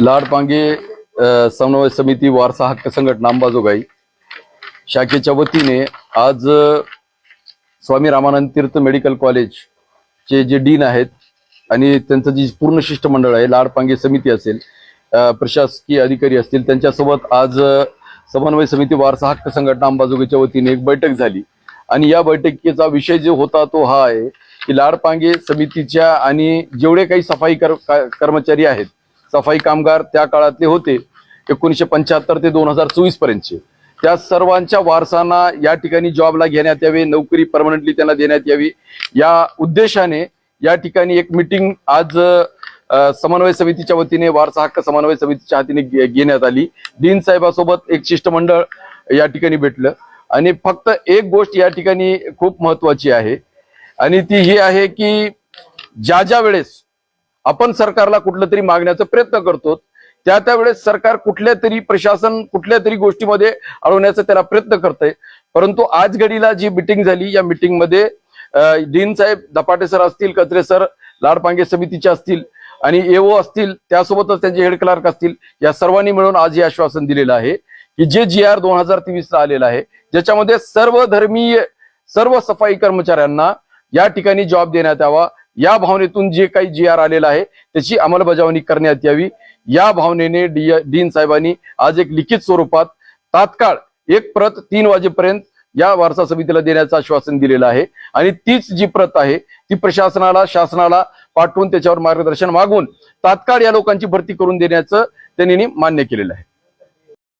लाडपांगे समन्वय समिती वारसा हक्क संघटना अंबाजोगाई. शाखेच्या वतीने आज स्वामी रामानंद तीर्थ मेडिकल कॉलेजचे जे डीन आहेत आणि त्यांचं जी पूर्ण शिष्टमंडळ आहे लाडपांगे समिती असेल प्रशासकीय अधिकारी असतील त्यांच्यासोबत आज समन्वय समिती वारसा हक्क संघटना अंबाजोगाईच्या वतीने एक बैठक झाली. आणि या बैठकीचा विषय जो होता तो हा आहे की लाडपांगे समितीच्या आणि जेवढे काही सफाई कर कर्मचारी आहेत सफाई कामगार त्या काळातले होते एकोणीसशे पंच्याहत्तर ते दोन हजार चोवीस पर्यंतचे. त्या सर्वांच्या वारसांना या ठिकाणी जॉबला घेण्यात यावे नोकरी परमनंटली त्यांना देण्यात यावी. या उद्देशाने या ठिकाणी एक मिटिंग आज समन्वय समितीच्या वतीने वारसा हक्क समन्वय समितीच्या हातीने घेण्यात आली. डीन साहेबासोबत एक शिष्टमंडळ या ठिकाणी भेटलं. आणि फक्त एक गोष्ट या ठिकाणी खूप महत्वाची आहे. आणि ती ही आहे की ज्या ज्या वेळेस आपण सरकारला कुठलं तरी मागण्याचा प्रयत्न करतो त्या त्यावेळेस सरकार कुठल्या तरी प्रशासन कुठल्या तरी गोष्टीमध्ये अडवण्याचा त्याला प्रयत्न करतंय. परंतु आज घडीला जी मिटिंग झाली या मिटिंगमध्ये अं, डीन साहेब दपाटे सर असतील कचरे सर लाडपांगे समितीचे असतील आणि एओ असतील त्यासोबतच त्यांचे हेड क्लार्क असतील या सर्वांनी मिळून आज हे आश्वासन दिलेलं आहे की जे जी आर दोन हजार तेवीसला आलेलं आहे ज्याच्यामध्ये सर्व धर्मीय सर्व सफाई कर्मचाऱ्यांना या ठिकाणी जॉब देण्यात यावा. या भावनेतून जे काही जी आर आलेलं आहे त्याची अंमलबजावणी करण्यात यावी. या भावनेने डी डीन साहेबांनी आज एक लिखित स्वरूपात तात्काळ एक प्रत तीन वाजेपर्यंत या वारसा समितीला देण्याचं आश्वासन दिलेलं आहे. आणि तीच जी प्रत आहे ती प्रशासनाला शासनाला पाठवून त्याच्यावर मार्गदर्शन मागून तात्काळ या लोकांची भरती करून देण्याचं त्यांनी मान्य केलेलं आहे.